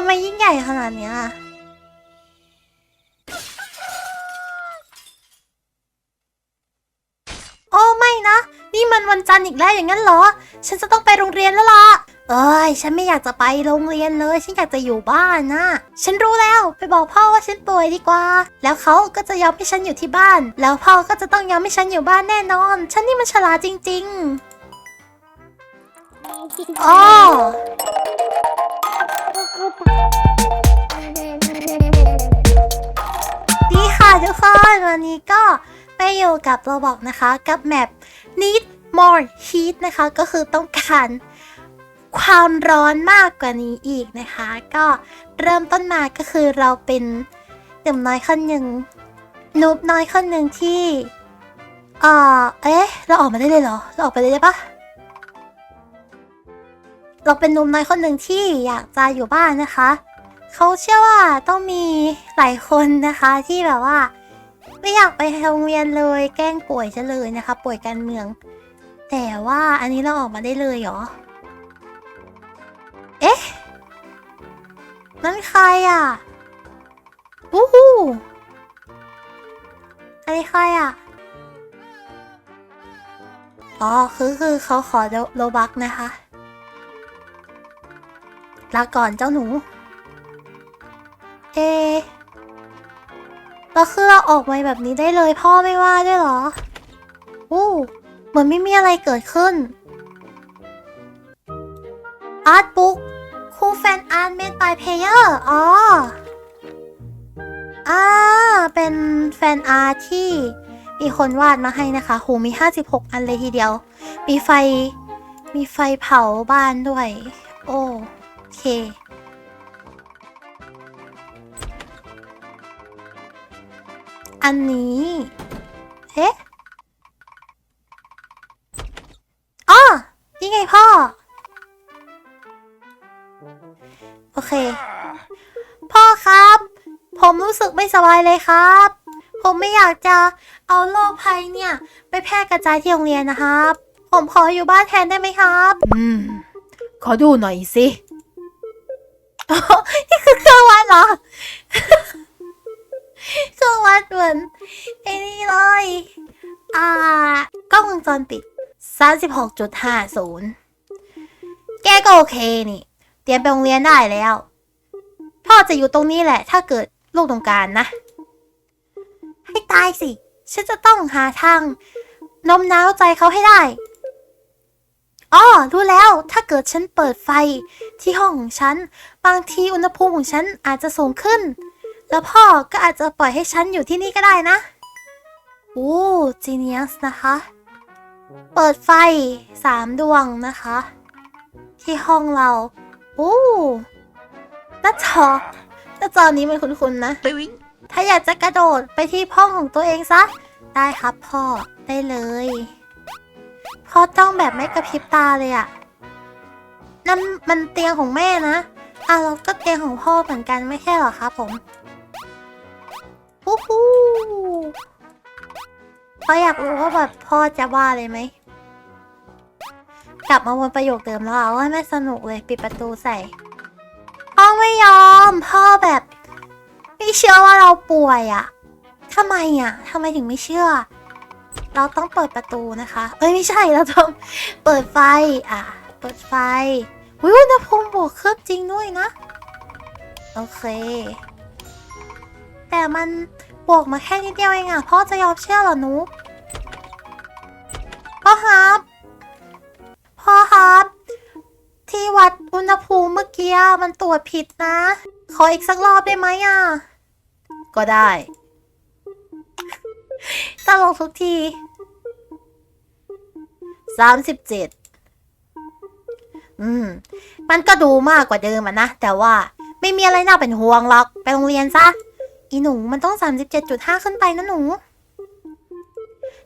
ำไมยิ่งใหญ่ขนาดเนี้ยโอ้ไม่นะ นี่มันวันจันทร์อีกแล้วอย่างนั้นเหรอ ฉันจะต้องไปโรงเรียนแล้วล่ะ เอ้ย ฉันไม่อยากจะไปโรงเรียนเลย ฉันอยากจะอยู่บ้านนะฉันรู้แล้ว ไปบอกพ่อว่าฉันป่วยดีกว่า แล้วเขาก็จะยอมให้ฉันอยู่ที่บ้าน แล้วพ่อก็จะต้องยอมให้ฉันอยู่บ้านแน่นอน ฉันนี่มันฉลาดจริง ๆ อ๋อ ดีค่ะทุกคนวันนี้ก็ไปอยู่กับโรบอกนะคะ กับแมป need more heat นะคะ ก็คือต้องการความร้อนมากกว่านี้อีกนะคะ ก็เริ่มต้นมาก็คือเราเป็นเด็กน้อยคนหนึ่งนูบน้อยคนหนึ่งที่เออเอ๊ะ เราออกมาได้เลยเหรอ เราออกไปเลยได้ปะ เราเป็นหนุ่มน้อยคนหนึ่งที่อยากจะอยู่บ้านนะคะ เขาเชื่อว่าต้องมีหลายคนนะคะที่แบบว่า ไม่อยากไปโรงเรียนเลยแกล้งป่วยซะเลยนะคะ ป่วยการเมือง แต่ว่าอันนี้เราออกมาได้เลยเหรอ เอ๊ะ นั่นใครอะวู้ฮู้อันนี้ใครอะอ๋อ คือคือเขาขอโลบักนะคะ ลาก่อนเจ้าหนู เอะแล้วคือเราออกมาแบบนี้ได้เลยพ่อไม่ว่าด้วยเหรออู้เหมือนไม่มีอะไรเกิดขึ้น อาร์ตบุ๊กคู่แฟนอาร์ตเมดบายเพเยอร์ อ๋อ อ่า เป็นแฟนอาร์ตที่มีคนวาดมาให้นะคะโหมี 56 อันเลยทีเดียว มีไฟ มีไฟเผาบ้านด้วย โอ้ เค อันนี้ เอ๊ะอ๋อนี่ไงพ่อ โอเค พ่อครับ ผมรู้สึกไม่สบายเลยครับ ผมไม่อยากจะเอาโรคภัยเนี่ย ไปแพร่กระจายที่โรงเรียนนะครับ ผมขออยู่บ้านแทนได้ไหมครับ อืม ขอดูหน่อยสิ นี่คือเครื่องวัดเหรอ เครื่องวัดเหมือนไอ้นี่เลย อ่ากล้องวงจรปิด36.50แกก็โอเคนี่ เตรียมไปโรงเรียนได้แล้ว พ่อจะอยู่ตรงนี้แหละ ถ้าเกิดลูกต้องการนะ ให้ตายสิ ฉันจะต้องหาทางน้มน้าวใจเขาให้ได้ อ๋อรู้แล้วถ้าเกิดฉันเปิดไฟที่ห้องของฉัน บางทีอุณหภูมิของฉันอาจจะสูงขึ้น แล้วพ่อก็อาจจะปล่อยให้ฉันอยู่ที่นี่ก็ได้นะ โอ้จีเนียสนะคะ เปิดไฟสามดวงนะคะ ที่ห้องเรา โอ้หน้าจอหน้าจอนี้มันคุ้นๆนะ ถ้าอยากจะกระโดดไปที่ห้องของตัวเองซะ ได้ครับพ่อได้เลย พ่อต้องแบบไม่กระพริบตาเลยอะนั่นมันเตียงของแม่นะอะเราก็เตียงของพ่อเหมือนกันไม่ใช่เหรอครับผมฮู้ฮู้พ่ออยากรู้ว่าแบบพ่อจะว่าเลยไหม กลับมาวนประโยคเดิมแล้วอะว่าไม่สนุกเลยปิดประตูใส่ พ่อไม่ยอม พ่อแบบ ไม่เชื่อว่าเราป่วยอะ่ะทำไมอะ่ะทำไมถึงไม่เชื่อ เราต้องเปิดประตูนะคะ เอ้ยไม่ใช่เราต้องเปิดไฟ อะ เปิดไฟวิอุณหภูมิบวกขึ้นจริงด้วยนะ โอเค แต่มันบวกมาแค่นิดเดียวเองอะพ่อจะยอมเชื่อเหรอหนูพ่อครับพ่อครับ ที่วัดอุณหภูมิเมื่อกี้มันตรวจผิดนะ ขออีกสักรอบได้ไหมอะ ก็ได้ ตลกทุกทีสามสิบเจ็ดอืม มันก็ดูมากกว่าเดิมอะนะ แต่ว่าไม่มีอะไรน่าเป็นห่วงหรอก ไปโรงเรียนซะ อีหนูมันต้อง37.5ขึ้นไปนะหนู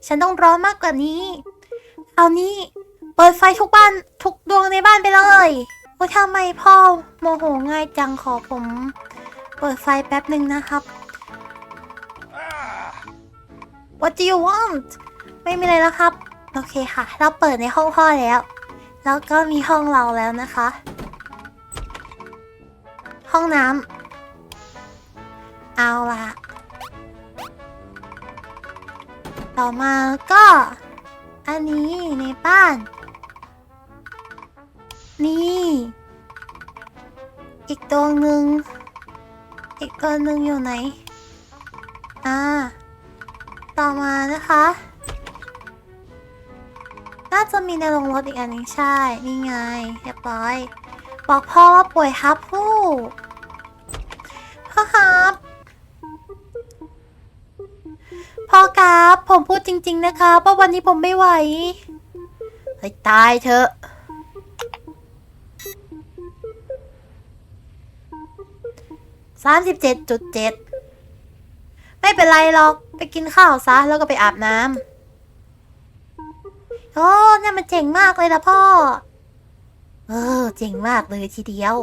ฉันต้องร้อนมากกว่านี้ เอานี้เปิดไฟทุกบ้าน ทุกดวงในบ้านไปเลยโอ้ทำไมพ่อโมโหง่ายจังขอผม เปิดไฟแป๊บหนึ่งนะครับ What do you want ไม่มีอะไรแล้วครับ โอเคค่ะ เราเปิดในห้องพ่อแล้ว แล้วก็มีห้องเราแล้วนะคะ ห้องน้ำเอาละต่อมาก็ อันนี้ในบ้าน นี่ อีกตัวหนึ่งอีกตัวหนึ่งอยู่ไหน อ่า ต่อมานะคะ น่าจะมีในโรงรถอีกอันหนึงใช่ นี่ไง เรียบร้อย บอกพ่อว่าป่วยครับผู้พ่อครับ พ่อครับ ผมพูดจริง ๆ นะคะว่าวันนี้ผมไม่ไหวเฮ้ยตายเถอะสามสิบเจ็ดจุดเจ็ดไม่เป็นไรหรอก ไปกินข้าวซะแล้วก็ไปอาบน้ำโอ้เนี่ยมันเจ๋งมากเลยนะพ่อ เออ เจ๋งมากเลยทีเดียว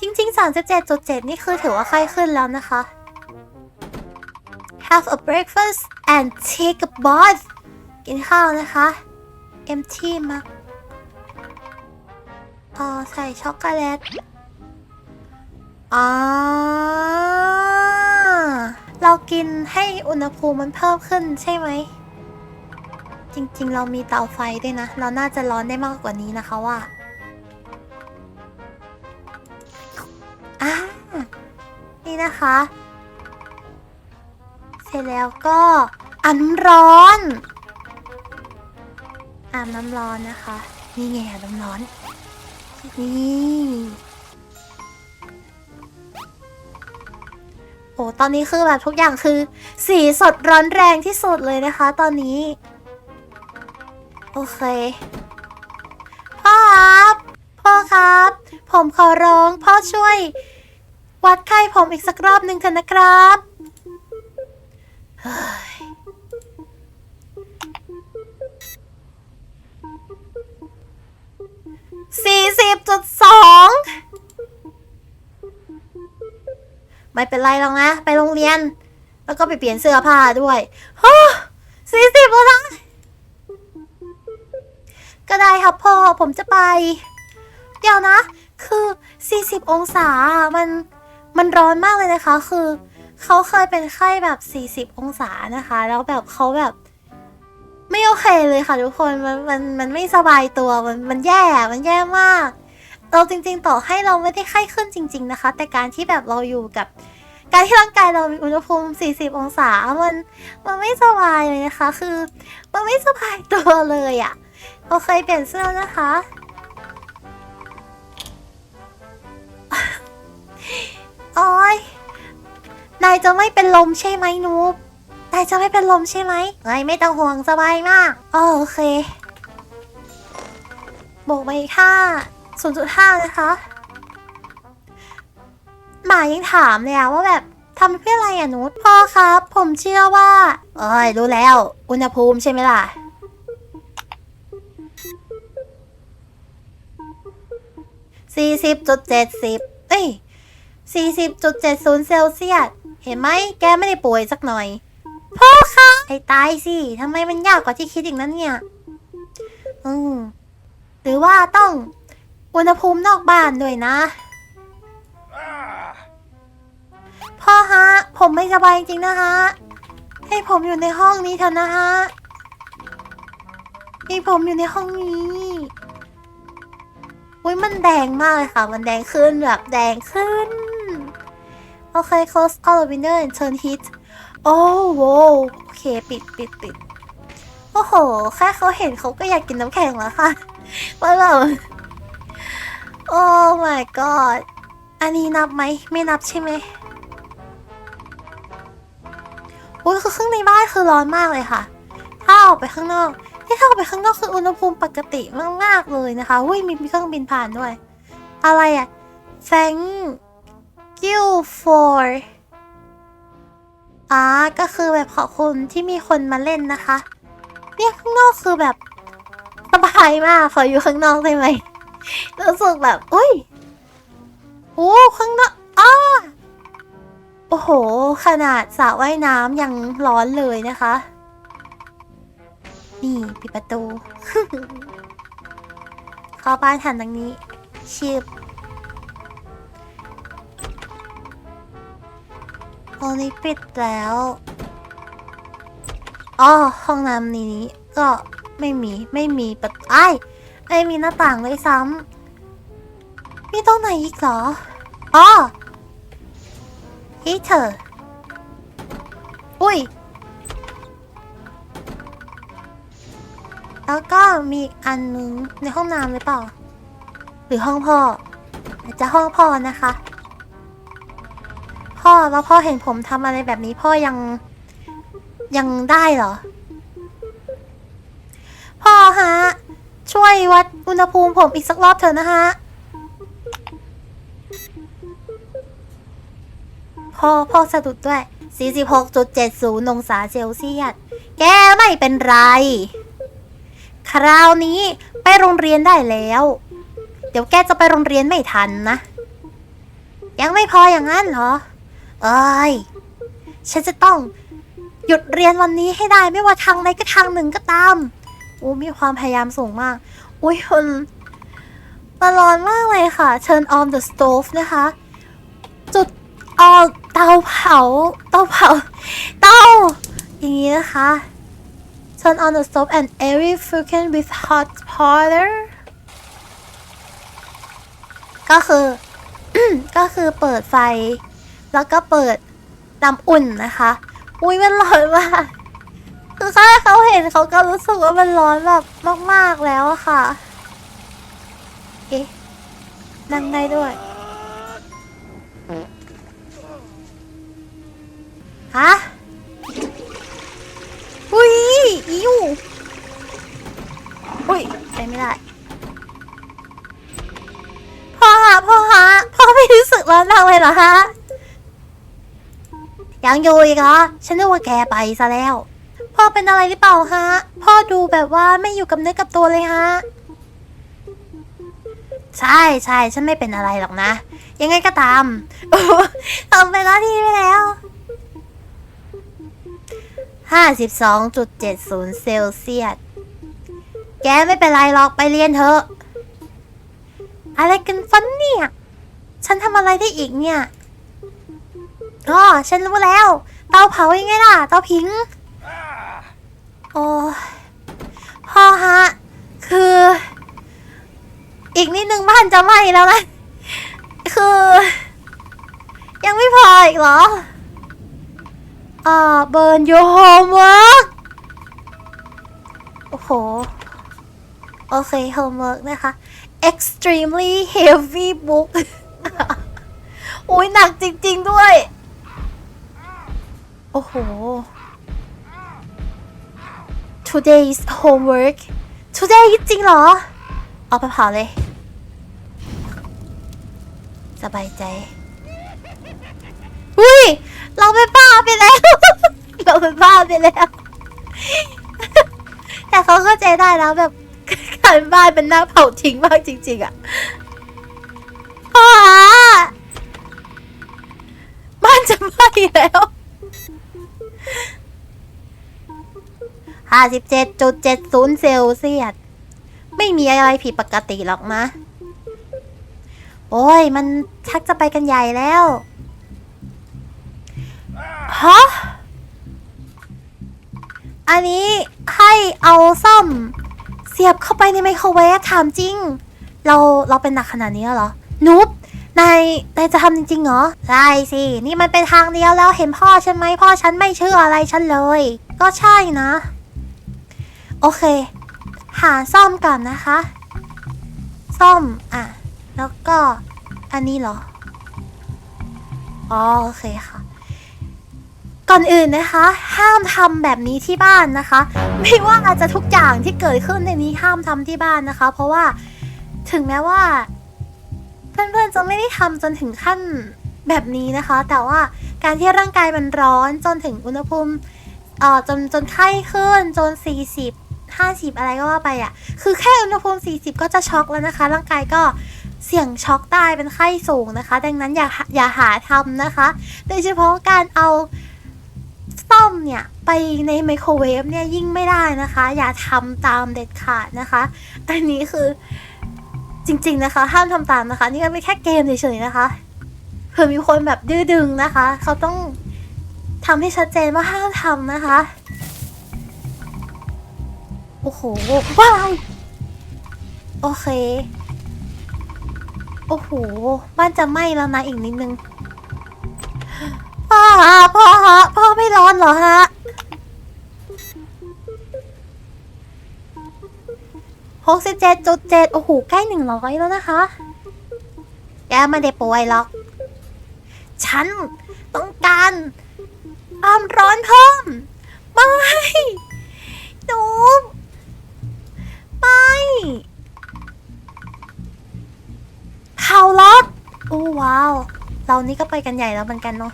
จริง ๆ 37.7 นี่คือถือว่าไข้ขึ้นแล้วนะคะ Have a breakfast and take a bath กินข้าวนะคะ empty มาอ๋อใส่ช็อกโกแลตอ่า เรากินให้อุณหภูมิมันเพิ่มขึ้นใช่ไหม จริงๆ เรามีเตาไฟด้วยนะ เราน่าจะร้อนได้มากกว่านี้นะคะว่าอ่านี่นะคะ เสร็จแล้วก็อาบน้ำร้อนอาบน้ำร้อนนะคะ นี่ไงอาบน้ำร้อน นี่ อ้ตอนนี้คือแบบทุกอย่างคือ สีสดร้อนแรงที่สุดเลยนะคะ ตอนนี้ โอเคพ่อครับพ่อครับ ผมขอร้องพ่อช่วย วัดไข้ผมอีกสักรอบหนึ่งเถอะนะครับสี่สิบจุดสอง ไม่เป็นไรหรอกนะ ไปโรงเรียน แล้วก็ไปเปลี่ยนเสื้อผ้าด้วยฮ่สี่สิบแล้วนะก็ได้ครับพ่อผมจะไป เดี๋ยวนะ คือ 40 องศา มัน มันร้อนมากเลยนะคะ คือ เขาเคยเป็นไข้แบบ 40 องศานะคะ แล้วแบบเขาแบบ ไม่โอเคเลยค่ะทุกคน มัน มัน มันไม่สบายตัว มัน มันแย่ มันแย่มาก เราจริง ๆ ต่อให้เราไม่ได้ไข้ขึ้นจริง ๆนะคะ แต่การที่แบบเราอยู่กับ การที่ร่างกายเรามีอุณหภูมิ 40 องศา มันมันไม่สบายเลยนะคะ คือ มันไม่สบายตัวเลยอะโอเคเปลี่ยนเสื้อนะคะ โอ้ยนายจะไม่เป็นลมใช่ไหมนูบนายจะไม่เป็นลมใช่ไหมเอ้ยไม่ต้องห่วงสบายมาก โอเคบกไปค่า 0.5 นะคะ หมายังถามเลยอะว่าแบบทำเพื่ออะไรอะนุชพ่อครับ ผมเชื่อว่า เอ้ย รู้แล้ว อุณหภูมิใช่ไหมล่ะ สี่สิบจุดเจ็ดสิบเอ้ยสี่สิบจุดเจ็ดศูนย์เซลเซียส เห็นไหม แกไม่ได้ป่วยสักหน่อย พ่อคะให้ตายสิทำไมมันยากกว่าที่คิดอีกนั้นเนี่ย อืมหรือว่าต้อง อุณหภูมินอกบ้านด้วยนะ พ่อฮะ ผมไม่สบายจริงๆนะฮะ ให้ผมอยู่ในห้องนี้เถอะนะฮะให้ผมอยู่ในห้องนี้ อุ้ยมันแดงมากเลยค่ะ มันแดงขึ้นแบบแดงขึ้น โอเค close all the window and turn heat โอ้โหโอเค ปิดปิดปิดโอ้โห แค่เขาเห็นเขาก็อยากกินน้ำแข็งแล้วค่ะว่าแบบ โอ้ my god อันนี้นับไหม ไม่นับใช่ไหมอุ้ยคือข้างในบ้านคือร้อนมากเลยค่ะ ถ้าออกไปข้างนอกที่ถ้าออกไปข้างนอกคืออุณหภูมิปกติมากๆเลยนะคะอุ้ยมีมีเครื่องบินผ่านด้วย อะไรอะ thank you for อ่าก็คือแบบขอบคุณที่มีคนมาเล่นนะคะ เนี่ยข้างนอกคือแบบสบายมากขออยู่ข้างนอกได้ไหม รู้สึกแบบอุ้ยโอ้ข้างนอกอ้าโอ้โห ขนาดสาว่ายน้ำยังร้อนเลยนะคะ นี่ปิดประตู เข้าบ้านทันดังนี้ ชิบตรงนี้ปิดแล้วอ๋อห้องน้ำนี้ก็ไม่มีไม่มีประตูไอ้ ไม่มีหน้าต่างเลยซ้ำมีตรงไหนอีกเหรออ๋อฮีเธออุ้ย แล้วก็มีอีกอันนึงในห้องน้ำหรือเปล่า หรือห้องพ่ออาจจะห้องพ่อนะคะ พ่อแล้วพ่อเห็นผมทำอะไรแบบนี้พ่อยังยังได้เหรอ พ่อฮะ ช่วยวัดอุณหภูมิผมอีกสักรอบเถอะนะฮะ พอพอสะดุดด้วย 46.70 องศาเซลเซียส แกไม่เป็นไร คราวนี้ไปโรงเรียนได้แล้ว เดี๋ยวแกจะไปโรงเรียนไม่ทันนะ ยังไม่พออย่างนั้นเหรอ เอ้ย ฉันจะต้องหยุดเรียนวันนี้ให้ได้ไม่ว่าทางใดก็ทางหนึ่งก็ตาม อู้มีความพยายามสูงมาก อุ้ยมันมันร้อนมากเลยค่ะ Turn on the stove นะคะ จุดเออเตาเผา เตาเผา เตา อย่างนี้นะคะ Turn on the stove and every fucking with hot water ก็คือ ก็คือเปิดไฟ แล้วก็เปิดน้ำอุ่นนะคะ อุ้ยมันร้อนมาก คือแค่เขาเห็นเขาก็รู้สึกว่ามันร้อนแบบมากๆแล้วอะค่ะ เอ๊ะนั่งได้ด้วยฮะอุ้ยอิวอุ้ยไปไม่ได้พ่อฮะพ่อฮะพ่อไม่รู้สึกร้อนมากเลยเหรอฮะยังอยู่อีกเหรอฉันนึกว่าแกไปซะแล้ว พ่อเป็นอะไรหรือเปล่าฮะ พ่อดูแบบว่าไม่อยู่กับเนื้อกับตัวเลยฮะ ใช่ใช่ฉันไม่เป็นอะไรหรอกนะ ยังไงก็ตามทำไปหน้าที่ไปแล้ว52.70เซลเซียส แกไม่เป็นไรหรอกไปเรียนเถอะ อะไรกันฟันเนี่ย ฉันทำอะไรได้อีกเนี่ยอ๋อฉันรู้แล้ว เตาเผายังไงล่ะ เตาผิง อ้พ่อฮะ คือ อีกนิดนึงบ้านจะไหม้แล้วนะ คือ ยังไม่พออีกเหรออ่าเบิร์น your homework โอ้โห โอเค homework นะคะ extremely heavy book โอ้ยหนักจริง ๆ ด้วย โอ้โห today's homework today จริงเหรอ เอาไปเผาเลย สบายใจอุ้ย เราไปนบ้าไปแล้ว เราไปนบ้าไปแล้ว แต่เขาเข้าใจได้แล้วแบบการบ้านเป็นหน้าเผาทิ้งมากจริง ๆ อะพ่อฮะบ้านจะไหม้แล้ว ห้าสิบเจ็ดจุดเจ็ดศูนย์เซลเซียส ไม่มีอะไรผิดปกติหรอกนะ โอ้ย มันชักจะไปกันใหญ่แล้วฮะอันนี้ให้เอาซ่อม เสียบเข้าไปในไมโครเวฟถามจริง เราเราเป็นหนักขนาดนี้เหรอ นุ๊บนายนายจะทำจริงๆเหรอใช่สิ นี่มันเป็นทางเดียวแล้วเห็นพ่อฉันไหมพ่อฉันไม่เชื่ออะไรฉันเลย ก็ใช่นะ โอเค หาซ่อมก่อนนะคะ ซ่อม อะ แล้วก็ อันนี้เหรอ อ๋อ โอเคค่ะ ก่อนอื่นนะคะ ห้ามทำแบบนี้ที่บ้านนะคะ ไม่ว่าอาจจะทุกอย่างที่เกิดขึ้นในนี้ห้ามทำที่บ้านนะคะ เพราะว่าถึงแม้ว่า เพื่อนๆจะไม่ได้ทำจนถึงขั้นแบบนี้นะคะ แต่ว่าการที่ร่างกายมันร้อนจนถึงอุณหภูมิเอ่อจนจนไข้ขึ้นจน 40 50 อะไรก็ว่าไปอะ คือแค่อุณหภูมิ 40 ก็จะช็อกแล้วนะคะ ร่างกายก็เสี่ยงช็อกได้เป็นไข้สูงนะคะ ดังนั้นอย่าอย่าหาทำนะคะ โดยเฉพาะการเอาซ่อมเนี่ย ไปในไมโครเวฟเนี่ยยิ่งไม่ได้นะคะ อย่าทำตามเด็ดขาดนะคะ อันนี้คือจริง ๆ นะคะ ห้ามทำตามนะคะ นี่ก็เป็นแค่เกมเฉยๆนะคะเผื่อมีคนแบบดื้อดึงนะคะ เขาต้องทำให้ชัดเจนว่าห้ามทำนะคะ โอ้โหว้าวโอเค โอ้โห บ้านจะไหม้แล้วนะอีกนิดนึง พ่อฮะพ่อฮะพ่อไม่ร้อนเหรอฮะหกสิบเจ็ดจุดเจ็ดโอ้โห ใกล้หนึ่งร้อยแล้วนะคะ แกไม่ได้ป่วยหรอก ฉันต้องการความร้อนเพิ่มไม่หนู เผารถโอ้ว้าว เรานี่ก็ไปกันใหญ่แล้วเหมือนกันเนาะ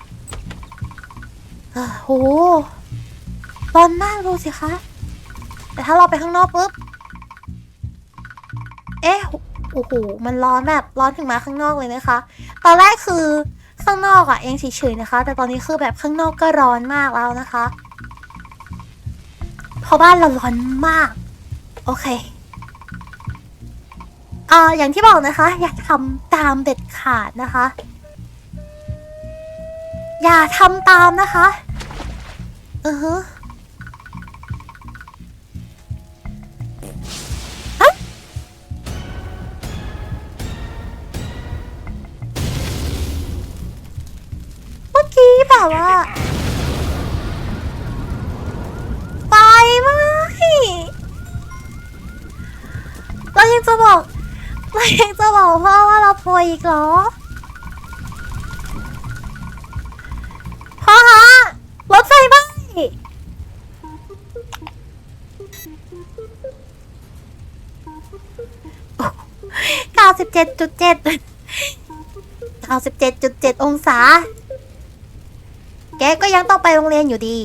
เออโหร้อนมากดูสิคะ แต่ถ้าเราไปข้างนอกปุ๊บ เอ๊ะ โอ้โห มันร้อนแบบร้อนถึงมาข้างนอกเลยนะคะ ตอนแรกคือข้างนอกอะเองเฉยๆนะคะ แต่ตอนนี้คือแบบข้างนอกก็ร้อนมากแล้วนะคะ เพราะบ้านเราร้อนมาก โอเค อ่าอย่างที่บอกนะคะ อย่าทำตามเด็ดขาดนะคะ อย่าทำตามนะคะ อือฮ อีกเหรอ พ่อฮะรถไฟไหมเก้าสิบเจ็ดจุดเจ็ดเก้าสิบเจ็ดจุดเจ็ดองศา แกก็ยังต้องไปโรงเรียนอยู่ดี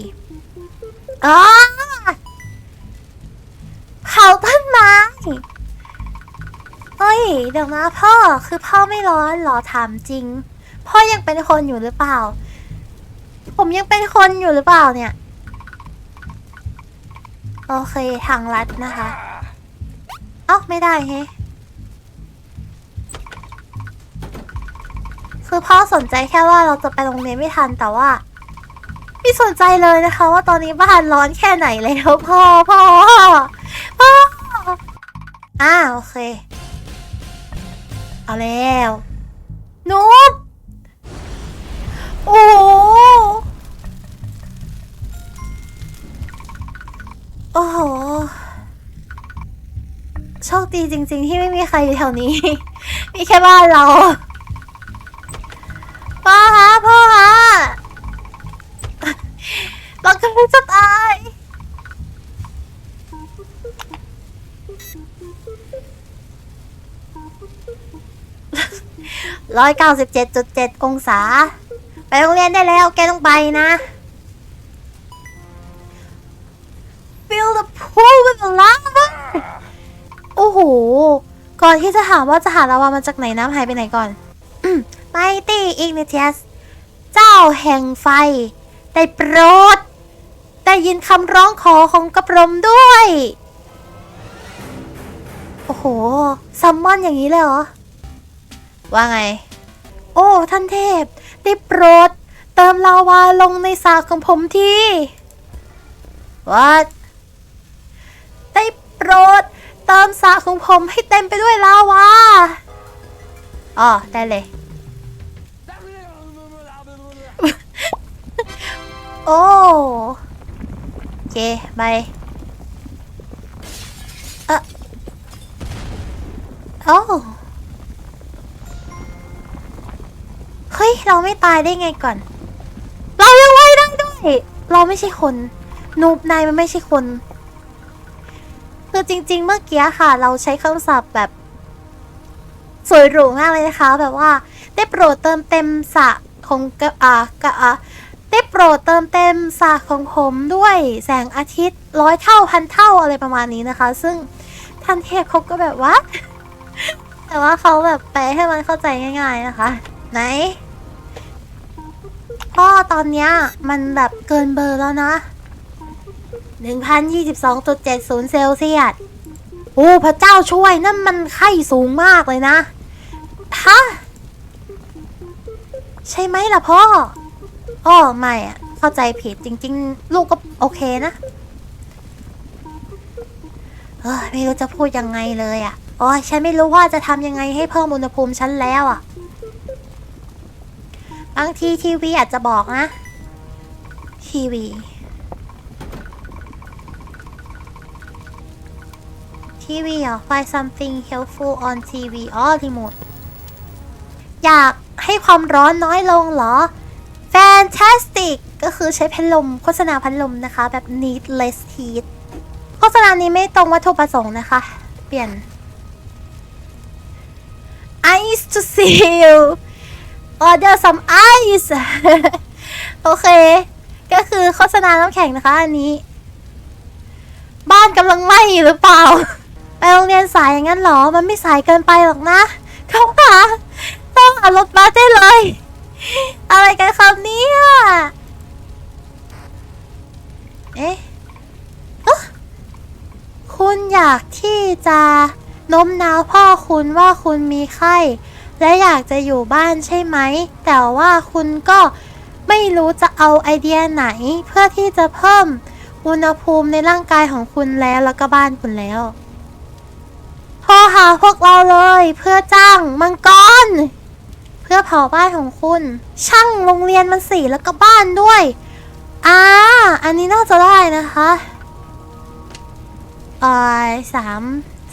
อ๋อเผาต้นไม้ ฮ้ย เดี๋ยวนะพ่อคือพ่อไม่ร้อนหรอถามจริง พ่อยังเป็นคนอยู่หรือเปล่า ผมยังเป็นคนอยู่หรือเปล่าเนี่ย โอเคทางลัดนะคะ เอ้าไม่ได้เฮ้คือพ่อสนใจแค่ว่าเราจะไปโรงเรียนไม่ทันแต่ว่า ไม่สนใจเลยนะคะ ว่าตอนนี้บ้านร้อนแค่ไหนแล้วพ่อพ่อพ่ออ่าโอเค เอาแล้วนุ๊บโอ้โอ้โหโชคดีจริง ๆ ที่ไม่มีใครอยู่แถวนี้ มีแค่บ้านเรา 197.7 องศา ไปโรงเรียนได้แล้ว แกต้องไปนะ Fill the pool with lava โอ้โห ก่อนที่จะถามว่าจะหาลาวามาจากไหนน้ำหายไปไหนก่อนไปตีอิกเนเทียส เจ้าแห่งไฟ ได้โปรด ได้ยินคำร้องขอของกระพรมด้วย โอ้โห ซัมมอนอย่างนี้เลยเหรอ ว่าไง อ้ ท่านเทพ ได้โปรด เติมลาวาลงในสากของผมทีวัดได้โปรด เติมสากของผมให้เต็มไปด้วยลาวาอ๋อ ได้เลย โอ้โอเค ไปเออโอ้ เฮ้ย เราไม่ตายได้ไงก่อน เรายังว่ายได้ด้วย เราไม่ใช่คนนูบนายมันไม่ใช่คนคือจริง ๆ เมื่อกี้ค่ะ เราใช้คำศัพท์แบบ สวยหรูมากเลยนะคะ แบบว่า ได้โปรดเติมเต็มสะของกะอ่ากะอ่าได้โปรดเติมเต็มสากของผมด้วยแสงอาทิตย์ร้อยเท่าพันเท่าอะไรประมาณนี้นะคะ ซึ่งท่านเทพเขาก็แบบว่า แต่ว่าเขาแบบแปลให้มันเข้าใจง่าย ๆนะคะ ไหนพ่อตอนเนี้ยมันแบบเกินเบอร์แล้วนะ 1,022.70 เซลเซียส โอ้ พระเจ้าช่วยนั่นมันไข้สูงมากเลยนะ ฮะ ใช่ไหมล่ะพ่ออ้อไม่อะเข้าใจผิดจริง ๆ ลูกก็โอเคนะเออไม่รู้จะพูดยังไงเลยอะ่ะโอ้ยฉันไม่รู้ว่าจะทำยังไงให้เพิ่มอุณหภูมิฉันแล้วอะ่ะ บางทีทีวีอาจจะบอกนะ ทีวี ทีวีเหรอ find something helpful on TV อ๋อรีโมทอยากให้ความร้อนน้อยลงเหรอ fantastic ก็คือใช้พัดลม โฆษณาพัดลมนะคะ แบบ need less heat โฆษณานี้ไม่ตรงวัตถุประสงค์นะคะ เปลี่ยน ice to see you order some ice โอเค ก็คือโฆษณาน้ำแข็งนะคะอันนี้ บ้านกำลังไหม้หรือเปล่า ไปโรงเรียนสายอย่างนั้นหรอ มันไม่สายเกินไปหรอกนะเขาค่ะต้องเอารถบัสได้เลย อะไรกันครับเนี่ยเอ๊ะเอ๊ะคุณอยากที่จะโน้มน้าวพ่อคุณว่าคุณมีไข้ และอยากจะอยู่บ้านใช่ไหม แต่ว่าคุณก็ไม่รู้จะเอาไอเดียไหน เพื่อที่จะเพิ่มอุณหภูมิในร่างกายของคุณแล้วแล้วก็บ้านคุณแล้วโทรหาพวกเราเลยเพื่อจ้างมังกร เพื่อเผาบ้านของคุณ ช่างโรงเรียนมันสีแล้วก็บ้านด้วยอ่าอันนี้น่าจะได้นะคะเอ่อสาม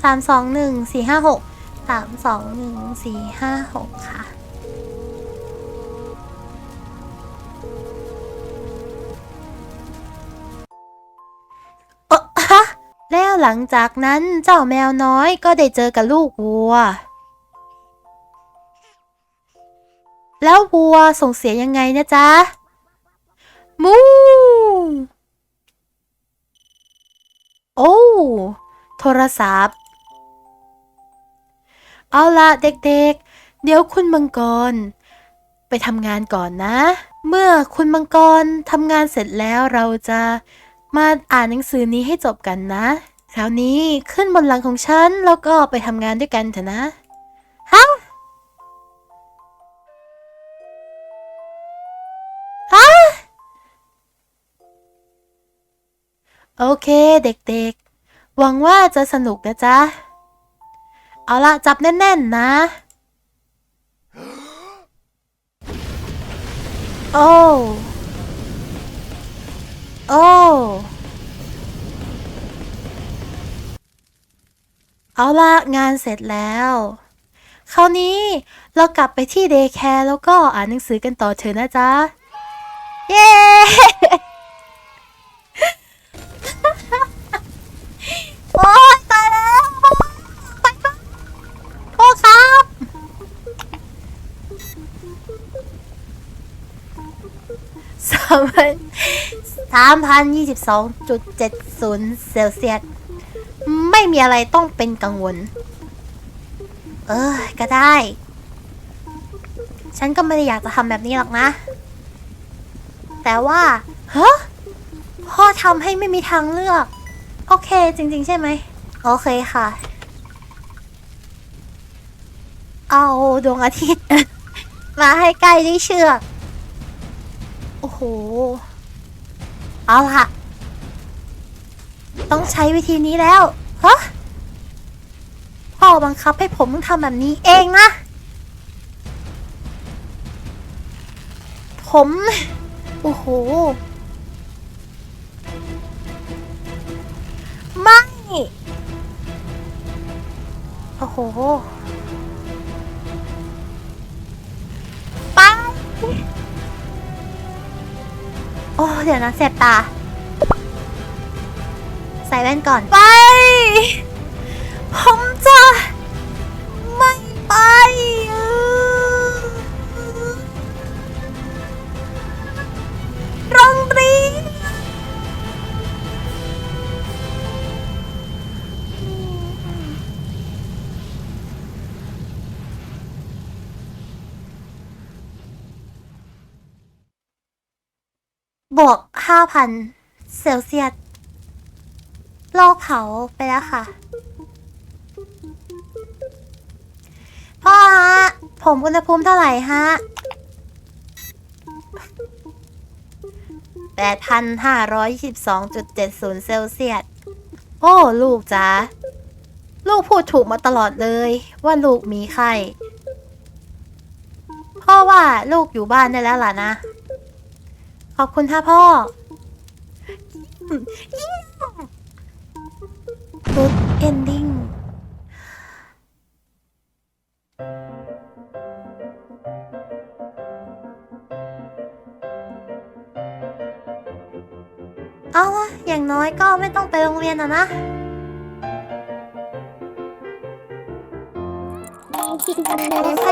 สามสองหนึ่งสี่ห้าหก สามสองหนึ่งสี่ห้าหกค่ะเออฮะ แล้วหลังจากนั้นเจ้าแมวน้อยก็ได้เจอกับลูกวัว แล้ววัวส่งเสียงยังไงนะจ๊ะ มู โอ้ โทรศัพท์ เอาละเด็กๆ เดี๋ยวคุณมังกร ไปทำงานก่อนนะ เมื่อคุณมังกรทำงานเสร็จแล้วเราจะมาอ่านหนังสือนี้ให้จบกันนะ คราวนี้ขึ้นบนหลังของฉัน แล้วก็ไปทำงานด้วยกันเถอะนะ ฮะ ฮะ โอเคเด็กๆ หวังว่าจะสนุกนะจ๊ะ เอาละจับแน่นๆนะ โอ้ โอ้เอาละงานเสร็จแล้ว คราวนี้เรากลับไปที่เดย์แคร์แล้วก็อ่านหนังสือกันต่อเถอะนะจ๊ะ เย้ โอ้ยตายแล้วไปก่อนพ่อครับ สามพันสามพันยี่สิบสองจุดเจ็ดศูนย์เซลเซียส ไม่มีอะไรต้องเป็นกังวล เออ ก็ได้ ฉันก็ไม่ได้อยากจะทำแบบนี้หรอกนะ แต่ว่าฮะพ่อทำให้ไม่มีทางเลือก โอเค จริง ๆ ใช่ไหม โอเคค่ะ เอาดวงอาทิตย์ มาให้ใกล้ด้วยเชือก โอ้โห เอาละต้องใช้วิธีนี้แล้วฮะพ่อบังคับให้ผมต้องทำแบบนี้เองนะ ผม โอ้โหไม่โอ้โหไป โอ้เดี๋ยวนะเสบตา ใส่แว่นก่อน ไป ผมจะ ไม่ไป 5,000 เซลเซียสโลกเผาไปแล้วค่ะ พ่อฮะ ผมอุณหภูมิเท่าไหร่ฮะ 8,522.70 เซลเซียส โอ้ ลูกจ๋า ลูกพูดถูกมาตลอดเลยว่าลูกมีไข้พ่อว่าลูกอยู่บ้านได้แล้วล่ะนะ ขอบคุณค่ะพ่อกูดเอนดิ้งเอาละอย่างน้อยก็ไม่ต้องไปโรงเรียนอะนะโอเค